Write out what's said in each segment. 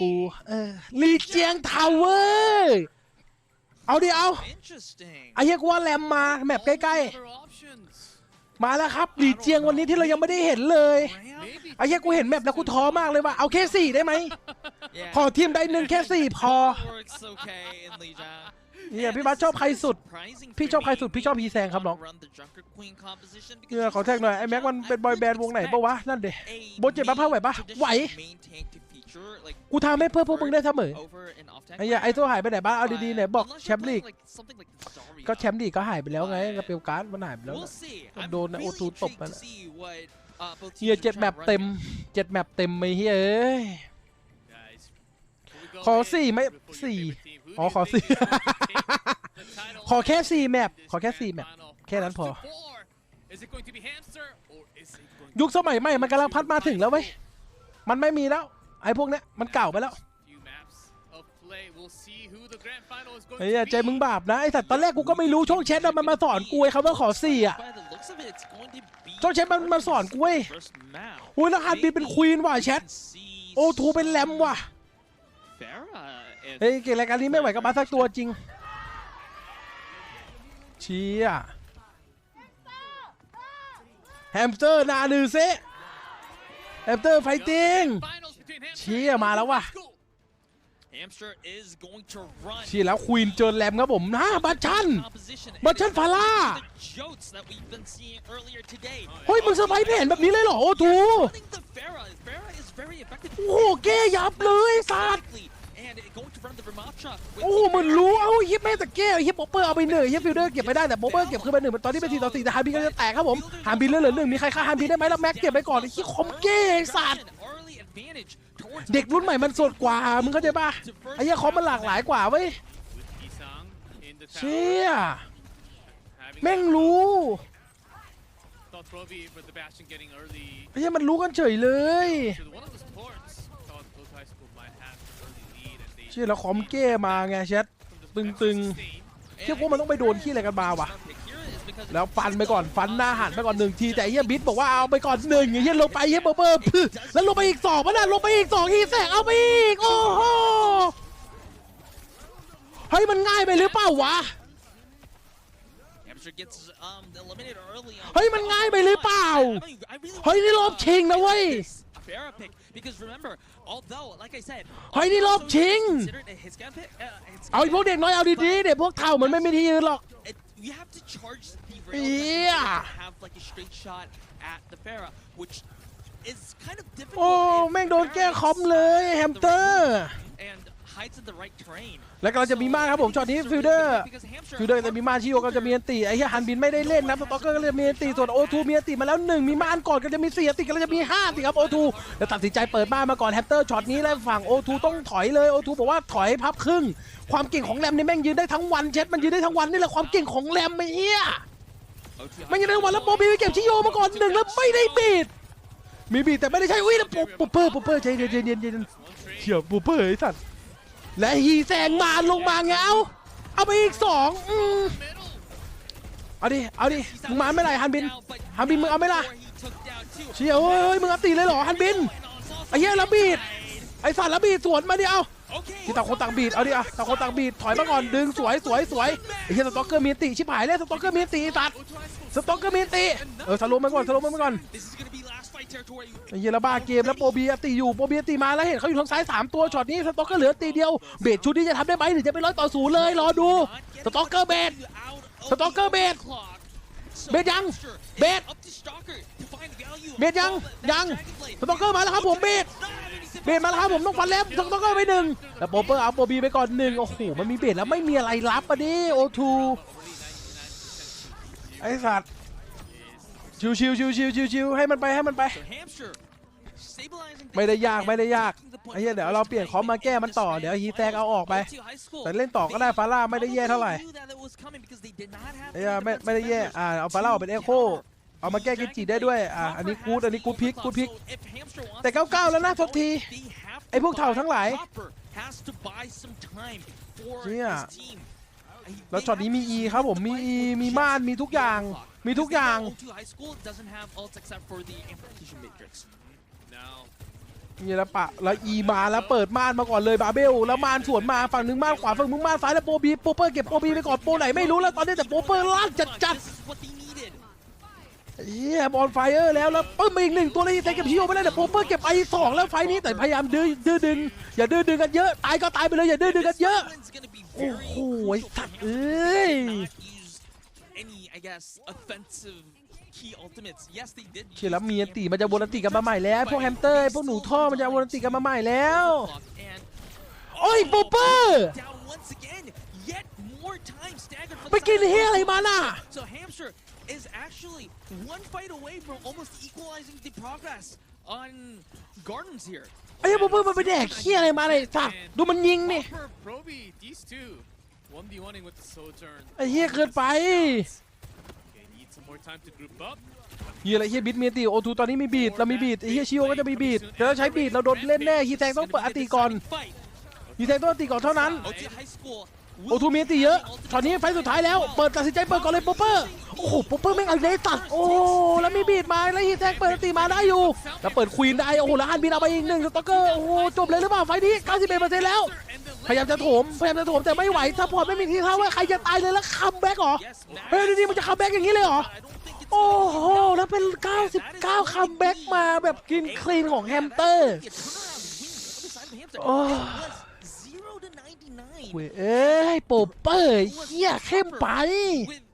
กู เออลีเจียงทาวเวอร์เอาดิเอา Interesting. ไอ้เหี้ยกูว่าแรมมาแมปใกล้ Other options. ๆมาแล้วครับลีเจียงวันนี้ที่เรายังไม่ได้เห็นเลย Maybe ไอ้เหี้ยกูเห็นแมปแล้วกูท้อมากเลยว่าเอาแค่สี่ได้ไหม Yeah. ขอทีมใดหนึ่งแค่สี่พอ Works okay in Lijiang. เนี่ยพี่บัสชอบใครสุด Surprising พี่ for ชอบใคร me, สุด พี่ชอบฮีแซงครับน้อง run the Junker Queen composition because เนี่ย he's ขอแท็กหน่อย just ไอ้แม็กมัน shown เป็นบอยแบนด์วงไหนปะวะนั่นเด a โบทเจ็บปะเพิ่มไหวปะ main ไหว traditional main tank to feature, like, กูทำให้เพื่อพวกมึงได้เสมอ over and off tank ไอ้เหี้ยไอ้ตัวหายไปไหนบ้างเอาดีๆไหนบอก Unless แช you're มป์ลีก playing, like, something like Zarya. ก็แชมป์ลีกก็หายไปแล้วไงก็เปลวการ์ดมันหายไปแล้ว We'll นะ see. ก็ I'm โดน really O2 ตบ intrigued ไป to แล้ว see what, uh, both เฮีย teams เจ็ด are แมป trying to เต็ม run เจ็ดแมปเต็มไอ้เฮียเอ้ย Guys, before we go ขอ in, สี่ไม่ before your สี่ favorite team, who do อ๋อ you ขอ think สี่ is going to take the title ขอแค่สี่แมป in ขอแค่ this สี่แมป grand final? แค่นั้นพอ First to four. Is it going to be hamster or is it going to ยุคสมัยใหม่มันกำลังพัดมาถึงแล้วเว้ยมันไม่มีแล้ว ไอ้พวกเนี้ยมันเก่าไปแล้ว few maps of play? We'll see who the grand final is going ไอ้เหี้ย to ใจมึง be. บาปนะไอ้สัตว์ตอนแรกกูก็ไม่รู้ช่วงแชทอะมันมาสอนกูไอ้คำว่าขอสี่อะ By the looks of it, it's going to be ช่วงแชทมันมาสอนกูเว้ย first map. อุ้ยแล้วฮันบีเป็นควีนว่ะแชท We can see โอทูเป็นแรมว่ะ Farah if เฮ้ยเก่งรายการนี้ไม่ไหวกับมาสักตัวจริงเชี่ยแฮมสเตอร์นาลือเซแฮมสเตอร์ไฟติ้ง Finals between hamster เชี่ย and มาแล้วว่ะ Let's go. Hamster is going to run เชี่ยแล้วควีนเจอแรมครับผมนะบัตชัน opposition. บัตชันฟาร่า The jokes that we've been seeing earlier today. เฮ้ยมึงเซอร์ไพรส์แผนแบบนี้เลยเหรอ โอทู Running the Farah. Farah is very effective. โอ้โหแก้ยับเลยไอ้สัตว์ And going to run the Ramatcha. with โอ้โห the เหมือนรู้ เอ้าเฮียแม่งแต่แก้วเฮียป๊อปเปอร์เอาไปหนึ่งเฮียฟิลเดอร์เก็บไปได้แต่ป๊อปเปอร์เก็บขึ้นไปหนึ่งตอนนี้เป็นสี่ต่อสี่แต่ฮาร์บีก็จะแตกครับผมฮาร์บีเหลือหนึ่งมีใครฆ่าฮาร์บีได้ไหมแล้วแม็กเก็บไปก่อนไอ้เฮียคอมเก้ไอ้สัตว์ Early advantage towards เด็กรุ่นใหม่มันสดกว่า มึงเข้าใจป่ะไอ้เหี้ยคอมมันหลากหลายกว่าเว้ย With Isang in the เชี่ tower. ย Having แม่งรู้ thought Provi for the Bastion getting early ไอ้เหี้ยมันรู้กันเฉยเลย to one of the supports. Thought both high school might have an early lead and they เชี่ยแล้วคอมเก้มาไงแชทตึงตึงเชี่ยพวกมันต้องไปโดนขี้อะไรกันมาวะ แล้วฟันไปก่อนฟันหน้าหันไปก่อนหนึ่งทีแต่อ้เฮียบิดบอกว่าเอาไปก่อนหนึ่งเฮียลงไปเฮียเบอร์เบอร์พึแล้วลงไปอีกสองมันน่ะลงไปอีกสองฮีแสงเอาไปอีกโอ้โหเฮ้ยมันง่ายไปหรือเปล่าวะเฮ้ยมันง่ายไปหรือเปล่าเฮ้ยนี่รอบชิงนะเว้ย Farah pick because remember, although like I said, เฮ้ยนี่รอบชิงเอาไอ้พวกเด็กน้อยเอาดีๆเด็กพวกเท่ามันไม่มีที่ยืนหรอก you have to charge Yeah. to have like a straight shot at the Farah, which is kind of difficult. โอ้ if แม่งโดน Farah แก้ is คอมเลยแฮมสเตอร์ and hides in the right terrain. แล้วก็จะมีมากครับผมช็อตนี้ฟิลเดอร์ฟิลเดอร์จะมีมาชิโอก็จะมีอันตีไอ้เหี้ยฮันบินไม่ได้เล่นนะสต็อกเกอร์ก็จะมีอันตีส่วนโอทูมีอันตีมาแล้วหนึ่งมีมาอันก่อนก็จะมีสี่อันตีก็จะมีห้าอันตีครับโอทูแล้วตัดสินใจเปิดบ้านมาก่อนแฮมสเตอร์ช็อตนี้แล้วฝั่งโอทูต้องถอยเลยโอทูบอกว่าถอยพับครึ่งความเก่งของแรมนี่แม่งยืนได้ทั้งวันเช็ดมันยืนได้ทั้งวันนี่แหละความเก่งของแรมไอ้เหี้ย มันยืนได้ทั้งวันแล้วโบบีไปเก็บชิโยมาก่อนหนึ่งแล้วไม่ได้บีดมีบีดแต่ไม่ได้ใช่อุ้ยแล้วปุ๊บปุ๊บเปอร์ปุ๊บเปอร์ใจเย็นเย็นเย็น One trade. เฉียบปุ๊บเปอร์ไอ้สัตว์และฮีแซงมาลงมาไงเอาเอาไปอีกสองอืมเอาดิ เอาดิ มึงมาไม่ไรฮันบิน ฮันบินมึงเอาไม่ล่ะเชียเฮ้ยเฮ้ยมึงเอาตีเลยเหรอฮันบิน ไอ้เหี้ยระบีด ไอ้สัตว์ระบีดสวนมาดิเอา ที่ต่างคนต่างบีดเอาดิอะต่างคนต่างบีดถอยมาก่อนดึงสวยสวยสวยไอ้เหี้ยสต็อกเกอร์มีนติชิบหายเลยสต็อกเกอร์มีนติไอ้สัตว์สต็อกเกอร์มีนติเออสโลว์มาก่อนสโลว์มาก่อนไอ้เหี้ยระบ้าเกมแล้วโปรเบียตีอยู่โปรเบียตีมาแล้วเห็นเขาอยู่ทางซ้ายสามตัวช็อตนี้สต็อกเกอร์เหลือตีเดียวเบสชุดนี้จะทำได้ไหมหรือจะไปร้อยต่อศูนย์เลยรอดูสต็อกเกอร์เบสสต็อกเกอร์เบสเบสยังเบสเบสยังยังสต็อกเกอร์มาแล้วครับผมเบส เบสมาแล้วครับผมต้องฟันแล้วสต็อกเกอร์ไปหนึ่งแล้วโปรเปอร์เอาโปรบีไปก่อนหนึ่งโอ้โหมันมีเบสแล้วไม่มีอะไรรับอะดิโอทูไอ้สัตว์ชิวชิวชิวชิวชิวชิวให้มันไปให้มันไป ไม่ได้ยากไม่ได้ยากไอ้เหี้ยเดี๋ยวเราเปลี่ยนคอมมาแก้มันต่อเดี๋ยวฮีแตกเอาออกไป แต่เล่นต่อก็ได้ฟาร่าไม่ได้แย่เท่าไหร่ไอ้เหี้ยไม่ไม่ได้แย่อ่าเอาฟาร่าออกเป็นเอ็โค เอามาแก้กินจิได้ด้วยอ่าอันนี้กูดอันนี้กูดพิกกูดพิก แต่99แล้วนะโทษทีไอ้พวกเถ่าทั้งหลายเนี่ยแล้วช็อตนี้มี E ครับผม มี E มีม่าน มีทุกอย่าง มีทุกอย่าง Now, นี่แล้วปะ แล้วอีมาแล้วเปิดม่านมาก่อนเลยบาเบล แล้วม่านสวนมาฝั่งหนึ่งม่านขวาฝั่งมึงม่านซ้ายแล้วโปรบีโปรเปอร์เก็บโปรบีไปก่อนโปรไหนไม่รู้แล้วตอนนี้แต่โปรเปอร์ลากจัดจัด This is what they needed. เฮียบอลไฟเออร์แล้วแล้วปึ้มมาอีกหนึ่งตัวเลยเซเก็บชิโอไปแล้วแต่โปรเปอร์เก็บไปสองแล้วไฟนี้แต่พยายามดื้อดื้อดึงอย่าดื้อดึงกันเยอะตายก็ตายไปเลยอย่าดื้อดึงกันเยอะ This one's gonna be โอ้ very โห crucial ไอ้ for สัตว์ Hamster เอ้ย not use any, I guess, offensive key ultimates. Yes, they did. เชียร์แล้วมีอันติมันจะวนอันติกันมาใหม่แล้ว พวกแฮมสเตอร์พวกหนูท่อมันจะวนอันติกันมาใหม่แล้ว And โอ้ยโปรเปอร์ down once again. Yet more time staggered for ไป the กิน side of เฮียอะไร Hamster. มาน่ะ So Hamster is actually one fight away from almost equalizing the progress on Gardens here. ไอ้เหี้ยโปรเปอร์มันไปแดกเฮียอะไรมาเลยสัตว์ดูมันยิงนี่ Proper Proby, these two. 1v1ing with the Sojourn. ไอ้เฮียเกินไป Okay, need some more time to group up. เฮียอะไรเฮียบิดมีอันติโอทูตอนนี้มีบีดเรามีบีดไอ้เฮียชิโอก็จะมีบีดเดี๋ยวเราใช้บีดเราโดนเล่นแน่ฮีแซงต้องเปิดอันติก่อน Fight. ฮีแซงต้องอันติก่อนเท่านั้น OT High School โอทูมีอันติเยอะช็อตนี้ไฟสุดท้ายแล้ว เปิดตัดสินใจเปิดก่อนเลยโปเปอร์ โอ้โหโปเปอร์แม่งเอาเลยตัด โอ้แล้วมีบีดมาแล้วฮีแซงเปิดติมาได้อยู่ แล้วเปิดควีนได้ โอ้โหแล้วฮันบินเอาไปอีกหนึ่งสต็อกเกอร์ โอ้โหจบเลยหรือเปล่าไฟนี้91%แล้ว พยายามจะโถม พยายามจะโถมแต่ไม่ไหวถ้าพอไม่มีทีเท่าว่าใครจะตายเลยแล้วคัมแบ็กเหรอ เฮ้ยนี่มันจะคัมแบ็กอย่างนี้เลยเหรอ โอ้โหแล้วเป็น 99 คัมแบ็กมาแบบกินคลีนของแฮมสเตอร์ a turnaround เว้ยเอ้ยโปเปอร์เฮียเข้มไป With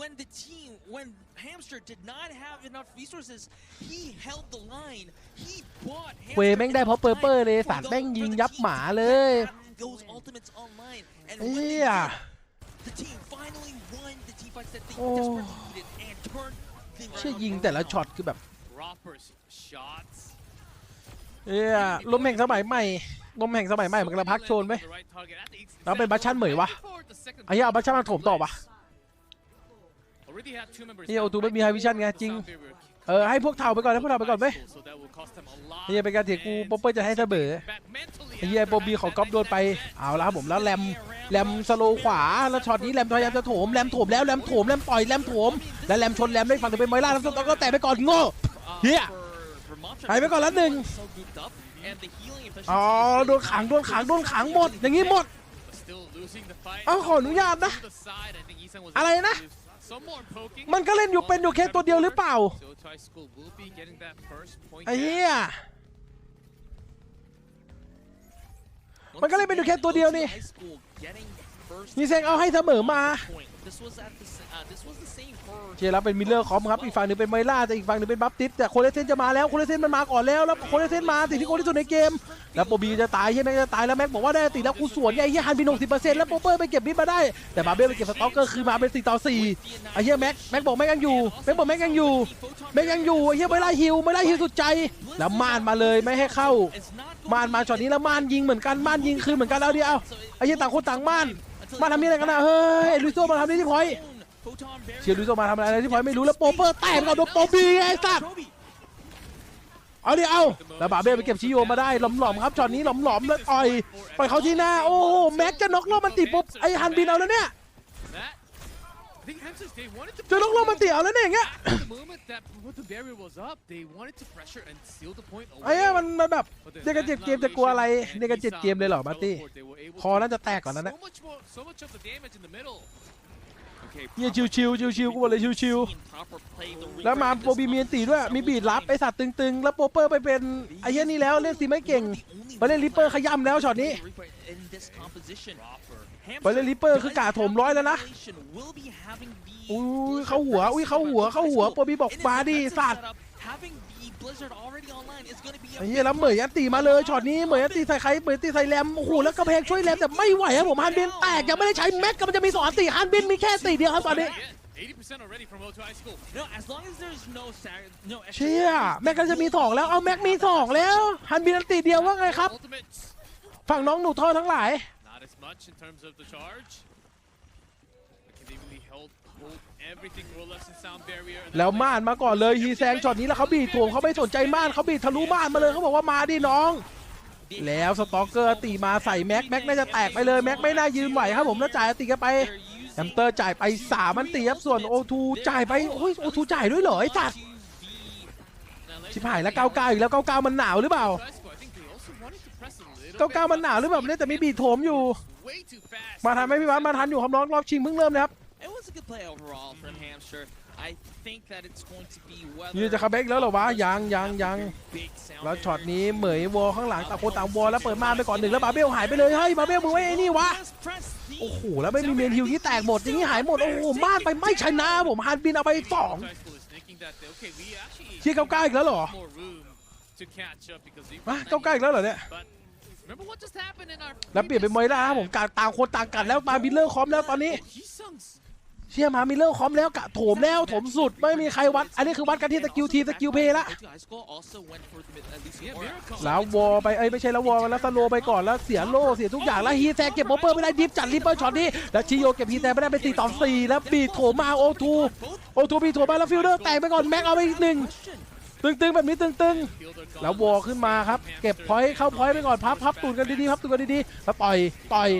when the team, when Hamster did not have enough resources, he held the line. He bought เว้ย Hamster แม่งได้เพราะเปอร์เปอร์เลยสัตว์แม่งยิงยับหมาเลย Those ultimates online. And เฮี when they ย did, the team finally won the team fights that they Oh. desperately needed and turned the เชี่ย round ยิงแต่ละ around. ช็อตคือแบบ Proper shots. เอ้ยลมแห่งสมัยใหม่ลมแห่งสมัยใหม่มันกำลังพักโชนไหมแล้วเป็นบัชชันเหมยวะไอ้เหี้ยเอาบัชชันมาถมต่อปะเหี้ย O2 ไม่มี high vision ไงจริงเออให้พวกเท่าไปก่อนให้พวกเท่าไปก่อนไหมเฮียเป็นการเถียงกูโปเปอร์จะให้เสมอไอ้เฮียโปบีของก๊อฟโดนไปเอาแล้วครับผมแล้วแรมแรมสโลว์ขวาแล้วช็อตนี้แรมพยายามจะโถมแรมโถมแล้วแรมโถมแรมต่อยแรมโถมแล้วแรมชนแรมได้ฝั่งจะเป็นไมล่าแล้วสตอกก็แตะไปก่อนโง่เหี้ย หายไปก่อนละหนึ่งอ๋อโดนขังโดนขังโดนขังหมด อย่างนี้หมดเอาขออนุญาตนะ อะไรนะ มันก็เล่นอยู่เป็นอยู่แค่ตัวเดียวหรือเปล่าไอ้เหี้ยมันก็เล่นเป็นอยู่แค่ตัวเดียวนี่มีเซงเอาให้เสมอมา เชียร์แล้วเป็นมิลเลอร์คอมครับอีกฝั่งหนึ่งเป็นไมล่าแต่อีกฝั่งหนึ่งเป็นบัฟติสแต่โคเลเซนจะมาแล้วโคเลเซนมันมาก่อนแล้วแล้วโคเลเซนมาสิ่งที่โคที่สุดในเกม แล้วโปบีจะตายใช่ไหมจะตายแล้วแม็กบอกว่าได้ติดแล้วกูสวนไอ้เฮียฮันบิน60%แล้วโปเปอร์ไปเก็บบิดมาได้ แต่บาเบลไปเก็บสต็อกเกอร์คือมาเป็น4ต่อ4ไอ้เฮียแม็กแม็กบอกแม็กยังอยู่แม็กบอกแม็กยังอยู่แม็กยังอยู่ไอ้เฮียไม่ไล่ฮิวไม่ไล่ฮิวสุดใจแล้วม่านมาเลยไม่ให้เข้าม่านมาช็อตนี้แล้วม่านยิงเหมือนกันม่านยิงคืนเหมือนกันแล้วเดียวไอ้เหี้ยต่างคนต่างม่านมาทำนี่อะไรกันนะเฮ้ยลุยโซมาทำนี่ที่พอย เชียร์ลุยโซมาทำอะไรที่พอยต์ไม่รู้แล้วโปเปอร์แตกกับโดนโปบีไอ้สัตว์เอาดิเอาแล้วบาเบ้ไปเก็บชิโยมาได้หลอมๆครับช็อตนี้หลอมๆแล้วต่อยปล่อยเขาที่หน้าโอ้โหแม็กจะน็อกโลมันติดปุ๊บไอ้ฮันบินเอาแล้วเนี่ยจะน็อกโลมันติดเอาแล้วเนี่ยอย่างเงี้ย the moment that the barrier was up, they wanted to pressure and seal the point ไอ้เหี้ย away. มันมันแบบ But then เด็กกันเจ็ดเกมจะกลัวอะไรเด็กกันเจ็ดเกมเลยเหรอมาร์ตี้คอน่าจะแตกก่อนนั้นนะ เฮียชิวๆชิวๆกูบอกเลยชิวๆแล้วมาโปรบีเมีอันตีด้วย มีบีดรับไอสัตว์ตึงๆ แล้วโปเปอร์ไปเป็นไอ้เหี้ยนี่แล้วเล่นซีไม่เก่งไปเล่นริปเปอร์ขย้ำแล้วช็อตนี้ ไปเล่นริปเปอร์คือกาถมร้อยแล้วนะอุ้ยเข้าหัวอุ้ยเข้าหัวเข้าหัวโปรบีบอกมาดิสัตว์ ไอ้เหี้ยแล้วเหมยอันตีมาเลยช็อตนี้เหมยอันตีใส่ใครเหมยอันตีใส่แรมโอ้โหแล้วกระเพงช่วยแรมแต่ไม่ไหวครับผมฮันบินแตกยังไม่ได้ใช้แม็กก็มันจะมีสองอันตีฮันบินมีแค่ตีเดียวครับตอนนี้เชี่ยแม็กก็จะมีสองแล้วเอาแม็กมีสองแล้วฮันบินอันตีเดียวว่าไงครับ ฝั่งน้องหนูท่อทั้งหลาย not as much in terms of the charge. But can they really hold, hold everything Rolex and Sound Barrier? and แล้ว then ม่านมาก่อนเลยฮีแซงช็อตนี้แล้วเขาบีดถ่วงเขาไม่สนใจม่านเขาบีดทะลุม่านมาเลยเขาบอกว่ามาดิน้อง แล้วสตอกเกอร์ตีมาใส่แม็กแม็กน่าจะแตกไปเลยแม็กไม่น่ายืนไหวครับผมแล้วจ่ายตีกันไปแฮมสเตอร์จ่ายไปสามมันตีครับส่วนโอทูจ่ายไปโอ้ยโอทูจ่ายด้วยเหรอไอ้สัตว์ชิบหายแล้ว99อีกแล้ว99มันหนาวหรือเปล่า High School, I think เก้าเก้ามันหนาวหรือเปล่าเนี่ยแต่มีบีดโถมอยู่ Way too fast. มาทันไหมพี่วัดมาทันอยู่ครับน้องรอบชิงเพิ่งเริ่มนะครับ It was a good play overall from Hamster. I think that it's going to be ยืน whether จะคัมแบ็กแล้วเหรอวะยังยังยัง big sound แล้วช็อต barriers นี้เหมยวอลข้างหลังต่างคนต่างวอลแล้วเปิดมาไปก่อนหนึ่งแล้วบาเบลหายไปเลยเฮ้ยบาเบลมึงไว้ไอ้นี่วะ Just press the โอ้โหแล้วไม่มีเมนฮิวที่แตกหมดอย่างนี้หายหมดโอ้โหมากไปไม่ชนะผมฮันบินเอาไปสอง Tricycle is thinking that they- okay, we actually เชี่ยเก้าเก้าอีกแล้วเหรอ more room to catch up because they มาเก้าเก้าอีกแล้วเหรอเนี่ย But remember what just happened in our แล้วเปลี่ยนเป็นมวยล่าครับผมกาต่างคนต่างกันแล้วมามิลเลอร์คอมแล้วตอนนี้ he sung เชี่ยมามิเลอร์คอมแล้วกะโถมแล้วโถมสุดไม่มีใครวัด อันนี้คือวัดกันที่สกิลทีสกิลเพย์ละแล้ววอลไปเอ้ยไม่ใช่แล้ววอลแล้วสโลไปก่อนแล้วเสียโลเสียทุกอย่างแล้วฮีแซงเก็บโอเปอร์ไม่ได้ดิฟจัดริปเปอร์ช็อตนี้แล้วชิโยเก็บฮีแซงไม่ได้ไป4ต่อ4แล้วบีดโถมมาโอทูโอทูบีดโถมมาแล้วฟิลเดอร์แตกไปก่อนแม็กเอาไปอีกหนึ่งตึงๆแบบนี้ตึงๆ แล้ววอลขึ้นมาครับ เก็บพอยต์เข้าพอยต์ไปก่อนพับพับตูนกันดีๆพับตูนกันดีๆแล้วต่อยต่อย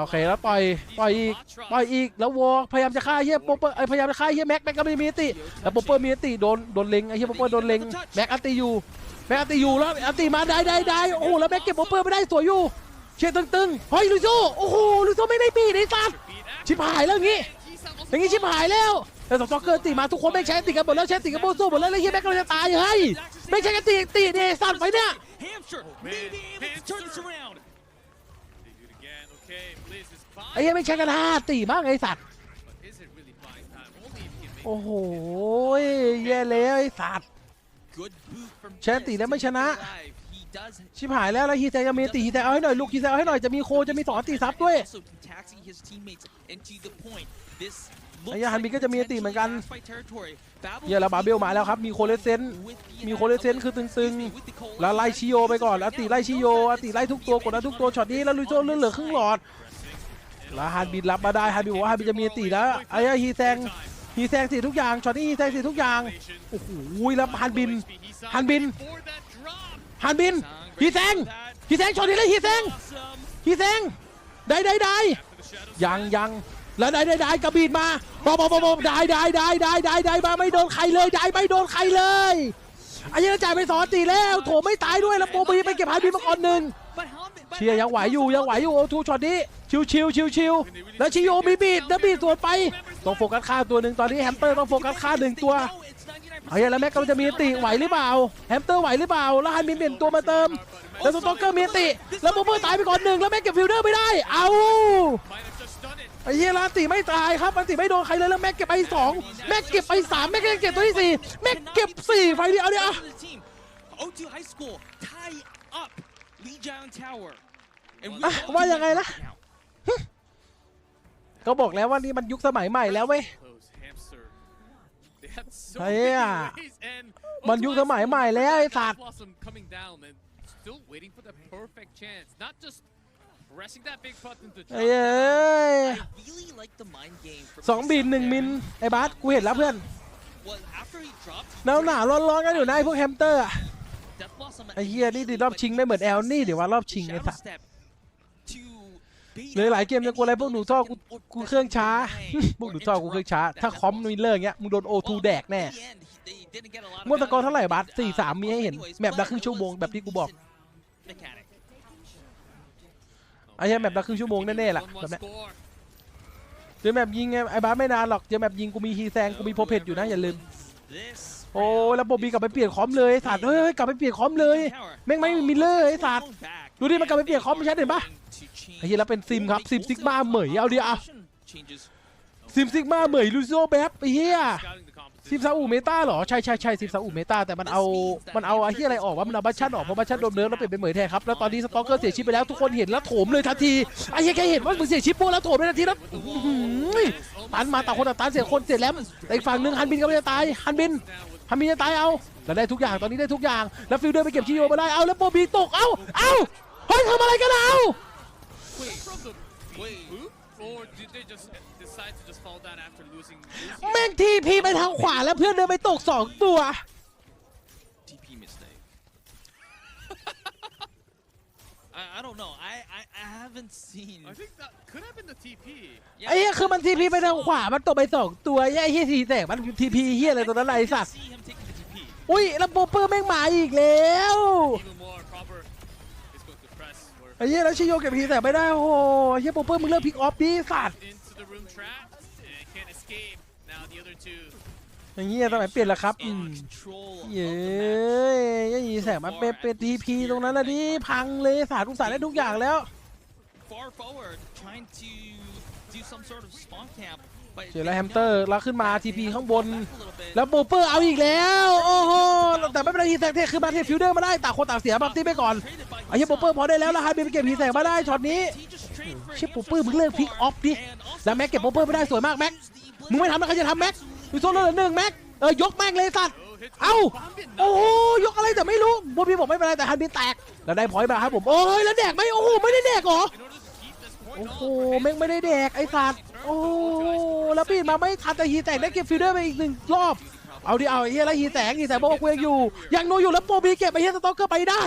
โอเคแล้วต่อยต่อยอีกต่อยอีกแล้ววอลพยายามจะฆ่าเฮียโปเปอร์เอ้ยพยายามจะฆ่าเฮียแม็กแม็กก็ไม่มีอัติแล้วโปเปอร์มีอัติโดนโดนเล็งไอเฮียโปเปอร์โดนเล็งแม็กอันติอยู่แม็กอันติอยู่แล้วอันติมาได้ได้ได้โอ้แล้วแม็กเก็บโปเปอร์ไม่ได้สวยอยู่เชียร์ตึงๆเฮ้ยลุยโซโอ้โหลุยโซไม่ได้บีไอ้สัตว์ชิบหายแล้วอย่างงี้ He sung also อย่างงี้ชิบหายแล้วแต่สองสอกเกอร์ตีมาทุกคนไม่ใช้ตีกันหมดแล้วใช้ตีกันโบสู้หมดแล้วแล้วเฮียแม็กกำลังจะตายเฮ้ยไม่ใช่กันตีตีเนี่ยไอ้สัตว์ไปเนี่ย ไอ้ยังไม่ใช่กันห้าตีมากไอ้สัตว์ โอ้โหแย่แล้วไอ้สัตว์เชนตีแล้วไม่ชนะ ชิบหายแล้วแล้วฮีแซงจะมีตีฮีแซเอาให้หน่อยลูกฮีแซเอาให้หน่อยจะมีโคจะมีสอนตีซับด้วย also taxing his teammates into the point. This ไอ้เหี้ยฮันบินก็จะมีอันติเหมือนกัน potentially last fight territory. Babel เฮียแล้วบาเบลมาแล้วครับ มีโคเลสเซนต์ with the มีโคเลสเซนต์คือตึงๆ แล้วไล่ชิโยไปก่อนแล้วตีไล่ชิโยอติไล่ทุกตัวกดแล้วทุกตัวช็อตนี้แล้วลุยโซเลือดเหลือครึ่งหลอดแล้วฮันบินรับมาได้ฮันบินบอกว่าฮันบินจะมีตีแล้วไอ้เหี้ยฮีแซงฮีแซงสีทุกอย่างช็อตนี้ฮีแซงสีทุกอย่างโอ้โหแล้วฮันบินฮันบิน for that drop. ฮันบินฮีแซงฮีแซงช็อตนี้เลยฮีแซง Awesome. ฮีแซงได้ได้ได้ After the shadows ยังยัง แล้วได้ได้ได้กระบีดมาบอมบอมบอมได้ได้ได้ได้ได้ได้มาไม่โดนใครเลยได้ไม่โดนใครเลยไอ้เหี้ยังจ่ายไปสองตีแล้วโถไม่ตายด้วยแล้วโปบีไปเก็บฮันบินมาก่อนหนึ่งเชียร์ยังไหวอยู่ยังไหวอยู่โอทูช็อตนี้ชิวชิวชิวชิวแล้วชิโยมีบีดแล้วบีดสวนไปต้องโฟกัสฆ่าตัวหนึ่งตอนนี้แฮมสเตอร์ต้องโฟกัสฆ่าหนึ่งตัวไอ้แล้วแม็กกำลังจะมีติไหวหรือเปล่าแฮมสเตอร์ไหวหรือเปล่าแล้วฮันบินเปลี่ยนตัวมาเติมแล้วสต็อกเกอร์มีติแล้วโปเปอร์ตายไปก่อนหนึ่งแล้วแม็กเก็บฟิลเดอร์ไม่ได้เอา อ้เหี้ยลาติไม่ตายครับอันติไม่โดนใครเลยแล้วแม็กเก็บไปสองแม็กเก็บไปสามแม็กยังเก็บตัวที่สี่แม็กเก็บสี่ไฟเดียวเนี่ย Rest of the team. O2 High School tie up Lee Jiang Tower. And we อะ all ว่า do ยังไง that นะ now. ก็บอกแล้วว่านี่มันยุคสมัยใหม่แล้วเว้ย Close hamster. They had so ไอ้ many เหี้ย ways and มันยุคสมัยใหม่แล้วไอ้สัตว์ Blossom coming down and still waiting for the perfect chance. Not just pressing that big button to ไอ้ drop เอ้ย I really like the mind game from สองบินหนึ่งมินไอ้บาสกูเห็นแล้วเพื่อน Well, after he dropped, หนาวหนาวร้อนร้อนๆกันอยู่นะไอ้พวกแฮมสเตอร์อะ Death Blossom ไอ้เหี้ยนี่ดิรอบชิงไม่เหมือนแอลนี่เดี๋ยวว่ารอบชิงไอ้สัตว์ Shadow Step to bait เลยหลายเกมจะกลัวอะไรพวกหนูท่อกูกูเครื่องช้า พวกหนูท่อกูเครื่องช้า ถ้าคอมมีเลิกเงี้ยมึงโดนโอทูแดกแน่งวดตะกอนเท่าไหร่บาส4-3มีให้เห็นแมปละครึ่งชั่วโมงแบบที่กูบอก ไอ้เหี้ยแมปละครึ่งชั่วโมงแน่ๆล่ะ One แบบ one เนี้ย score. เจอแมปยิงไงไอ้บาสไม่นานหรอกเจอแมปยิงกูมีฮีแซงกูมีโพเพตอยู่นะอย่าลืมโอ้แล้วโบบีกลับไปเปลี่ยนคอมเลยไอ้สัตว์เฮ้ยเฮ้ยกลับไปเปลี่ยนคอมเลยแม่งไม่มีมิลเลอร์ไอ้สัตว์ดูดิมันกลับไปเปลี่ยนคอมไม่ใช่เห็นปะไอ้เหี้ยแล้วเป็นซิมครับซิมซิกมาเหมยเอาดิอะซิมซิกมาเหมยลูซิโอแบ๊บไอ้เหี้ย Scouting the competition. ซิมซาอูเมตาเหรอ ใช่ใช่ใช่ซิมซาอูเมตาแต่มันเอามันเอาไอ้เหี้ยอะไรออกวะมันเอาบัชชั่นออกเพราะบัชชั่นโดนเนิร์ฟแล้วเปลี่ยนเป็นเหมยแทนครับแล้วตอนนี้สตอกเกอร์เสียชีวิตไปแล้วทุกคนเห็นแล้วโถมเลยทันทีไอ้เหี้ยแค่เห็นว่ามึงเสียชีวิตพวกแล้วโถมเลยทันทีแล้วอื้อหือตันมาต่างคนต่างตันเสียคนเสียแลมแต่อีกฝั่งหนึ่งฮันบินก็ไม่จะตายฮันบินฮันบินจะตายเอาแล้วได้ทุกอย่างตอนนี้ได้ทุกอย่างแล้วฟิลเดอร์ไปเก็บชิโยมาได้เอาแล้วโปรบีตกเอาเอาเฮ้ยทำอะไรกันเอา Wait, from the boot? Or did they just decide to just fall down after losing? losing? แม่งทีพีไปทางขวาแล้วเพื่อนเดินไปตกสองตัว TP mistake. I, I don't know. I, I, I haven't seen. I think that could have been the TP. ไอ้เหี้ยคือมันทีพีไปทางขวามันตกไปสองตัวไอ้เหี้ยทีแตกมันทีพีเหี้ยอะไรตัวนั้นไร I ไอ้ could สัตว์ see him taking the TP. อุ้ยแล้วโปเปอร์แม่งมาอีกแล้ว Even more proper is going to ไอ้เหี้ยแล้วชิโยเก็บพีแต่ไม่ได้โอ้โหไอ้เหี้ยโปเปอร์มึงเลิกพิกออฟดิสัตว์ into the room trapped and can't escape. Now the other two อย่างเงี้ยสมัยเปลี่ยนแล้วครับ อืม in control of เย้ the map. ยยี่แสงมาเป็นเป็นทีพีตรงนั้นนะดิพังเลยสาดทุกสาดได้ทุกอย่างแล้ว Far forward, trying to do some sort of spawn camp. เจอแล้วแฮม cannot เตอร์แล้วขึ้นมาทีพีข้างบน แล้วโปเปอร์เอาอีกแล้ว โอ้โห แต่ไม่เป็นไรฮีแสงเทคือมาเทฟิลเดอร์มาได้ต่างคนต่างเสียบัฟตี้ไปก่อนไอ้เหี้ยโปเปอร์พอได้แล้วแล้วฮาร์บีไปเก็บฮีแสงมาได้ช็อตนี้เชี่ยโปเปอร์มึงเลิกพิกออฟดิแล้วแม็กเก็บโปเปอร์ไม่ได้สวยมากแม็กมึงไม่ทำแล้วใครจะทำแม็กดูโซนเหลือหนึ่งแม็กเออยกแม่งเลยสัตว์เอ้าโอ้โหยกอะไรแต่ไม่รู้บอบีบอกไม่เป็นไรแต่ฮันบินแตกแล้วได้พอยต์มาครับผมโอ้ยแล้วแดกไหมโอ้โหไม่ได้แดกเหรอโอ้โหแม่งไม่ได้แดกไอ้สัตว์โอ้โแล้วปีนมาไม่ทันแต่ฮีแตกได้เก็บฟิลเดอร์ไปอีกหนึ่งรอบ เอาดิเอาไอ้เฮียแล้วฮีแตกฮีแตกบอกว่ากูยังอยู่ ยังโนอยู่แล้วโปรบีเก็บไอ้เฮียสต็อกเกอร์ไปได้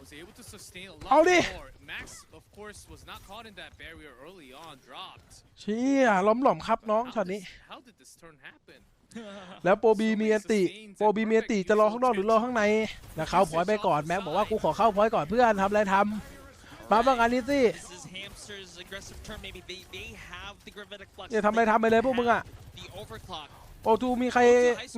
was able to sustain a lot เอาดิ more. Max, of course, was not caught in that barrier early on, dropped. เชี่ยล้อมหล่อมครับน้อง How ช็อตนี้ does- How did this turn happen? แล้วโปรบีมีอันติโปรบีมีอันติจะรอข้างนอกหรือรอข้างในนะเข้าพอยต์ไปก่อนแม็กบอกว่ากูขอเข้าพอยต์ก่อนเพื่อนทำอะไรทำ มาบ้างอันนี้สิ This is Hamster's aggressive turn. Maybe they, they have the gravitic flux. อย่าทำอะไรทำไปเลยพวกมึงอะ The overclock. โอทูมีใคร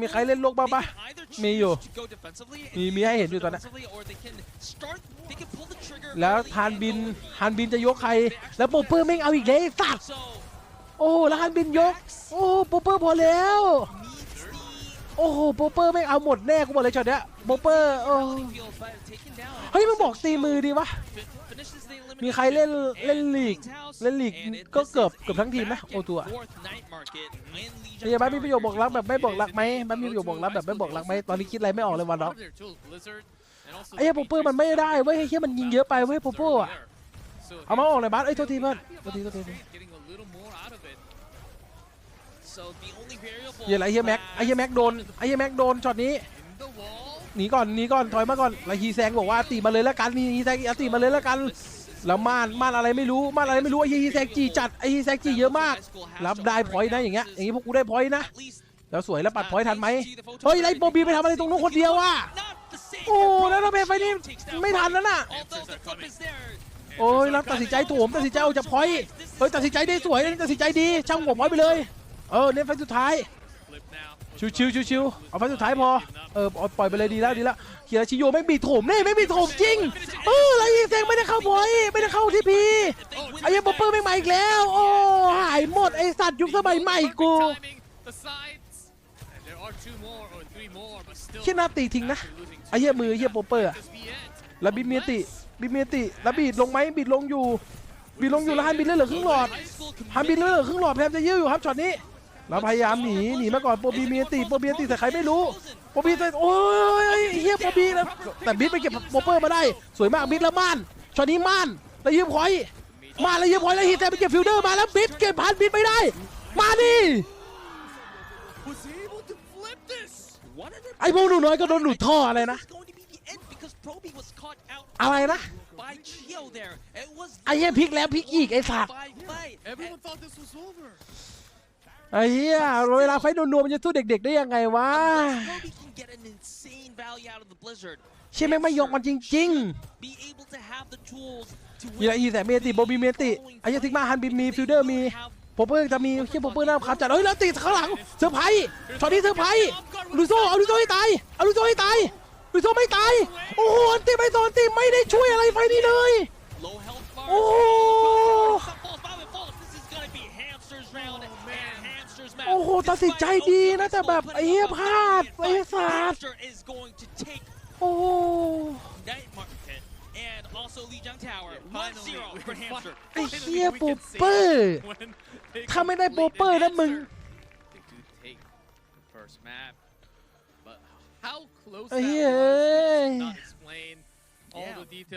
มีใครเล่นโลกบ้างปะ They can either มีอยู่ choose to go defensively and มีมีให้เห็นอยู่ตอนนั้น defensively, or they can start they can pull the trigger แล้ว early ฮาน and บิน go ฮานบินจะยกใคร แล้วโปเปอร์ไม่งเอาอีกเลยไอ้สัตว์ So โอ้แล้วฮานบินยก โอ้โปเปอร์พอแล้ว needs the โอ้โหโปเปอร์ไม่เอาหมดแน่กูบอกเลยช็อตเนี้ยโปเปอร์โอ้เฮ้ยมึงบอกตีมือดีวะมีใครเล่นเล่นลีกเล่นลีกก็เกือบเกือบทั้งทีมนะโอตัวไอ้เหี้ยบ้ามีประโยคบอกรักแบบไม่บอกรักไหมบ้ามีประโยคบอกรักแบบไม่บอกรักไหมตอนนี้คิดอะไรไม่ออกเลยวันน้อง Their tools, Blizzard, and also ไอ้เหี้ยโปเปอร์มันไม่ได้เว้ยเหี้ยมันยิงเยอะไปเว้ยโปเปอร์อะเอามาออกเลยบ้านเอ้ยโทษทีเพื่อนโทษทีโทษที เหี้ยอะไรไอ้เหี้ยแม็กไอ้เหี้ยแม็กโดนไอ้เหี้ยแม็กโดนช็อตนี้ In the wall. หนีก่อนหนีก่อนถอยมาก่อนแล้วฮีแซงบอกว่าตีมาเลยแล้วกันฮีแซงอตีมาเลยแล้วกันแล้วม่านม่านอะไรไม่รู้ม่านอะไรไม่รู้ไอ้ฮีแซงจีจัดไอ้ฮีแซงจีเยอะมาก รับได้พอยต์นะอย่างเงี้ยอย่างงี้พวกกูได้พอยต์นะ At least แล้วสวยแล้วปัดพอยต์ทันไหม uh, the photo เฮ้ยไล่ already โปรบีไปทำอะไรตรงนู้นคนเดียววะ Not the same โอ้ for แล้ว Pro ทำไมไฟนี้ takes down ไม่ทันแล้วน่ะ Although the flip is there โอ้ยรับตัดสินใจถูกผมตัดสินใจออกจากพอยต์เฮ้ยตัดสินใจได้สวยตัดสินใจดีช่างหัวพอยต์ไปเลย เออเน้นไฟสุดท้ายชิวชิวชิวชิวๆเอาไฟสุดท้ายพอเออปล่อยไปเลยดีแล้วดีแล้วเคียร์ชิโยไม่บีโถมนี่ไม่บีโถมจริงเออแล้วยิงแซงไม่ได้เข้าพอยไม่ได้เข้าที่พีไอ้เยังป๊อปเปอร์ไม่งมาอีกแล้ว โอ้หายหมดไอสัตว์ยุคสมัยใหม่กู Timing, the sides. And there are two more or three more, but still เชี่ยหน้าตีทิ้งนะไอ้เหี้ยมือไอ้เหี้ยโปเปอร์อะแล้วบิดเมียติบิดเมียติแล้วบีดลงไหมบีดลงอยู่บีดลงอยู่แล้วฮันบินเลือดเหลือครึ่งหลอดฮันบินเลือดเหลือครึ่งหลอดแพมจะยื้ออยู่ครับช็อตนี้ เราพยายามหนีหนีมาก่อนโปรบีเมียติโปรบีเมียติแต่ใครไม่รู้โปรบีแต่โอ้ยเหี้ยโปรบีแล้วแต่บิดไปเก็บโปเปอร์มาได้ สวยมากบิดแล้วม่านช็อตนี้ม่านแล้วยืมพอยมาแล้วยืมพอยแล้วฮีแต่ไปเก็บฟิลเดอร์มาแล้วบิดเก็บพันบิดไม่ได้ มาดิไอ้พวกหนูน้อยก็โดนหลุดท่ออะไรนะอะไรนะไอ้เหี้ยพลิกแล้วพลิกอีกไอ้สัตว์ ไอ้เหี้ยเวลาไฟนัวๆมันจะสู้เด็กๆได้ยังไงวะ Proby can get an insane value out of the Blizzard. เชี่ยแม่งไม่ยกมันจริง Be able to have the tools to ๆยีละอีแต่เมติโบบีเมติไอ้เหี้ยทิกมาฮันบินมีฟิลเดอร์มีโปเปอร์จะมีเชี่ยโปเปอร์น่าขับจัดเฮ้ยแล้วติดข้างหลังเซอร์ไพรส์ช็อตนี้เซอร์ไพรส์ลูโซเอาลูโซให้ตายเอาลูโซให้ตายลูโซไม่ตายโอ้โหอันติไม่โดนอันติไม่ได้ช่วยอะไรไฟนี้เลย low health bar. Oh. Falls, โอ้โหตัดสินใจดีนะแต่แบบไอ้เหี้ยพลาดไอ้สัตว์ Hamster is going to take โอ้โห Night Market and also Lee Jung Tower. Finally, 1-0 we for can Hamster. ไอ้ finally เหี้ย we โป can เปอร์ say when they ถ้าไม่ได้โป complete เปอร์ an นะมึง answer. They do take the first map, but how close Ay, that was, ay. it's not explain all Yeah. the details.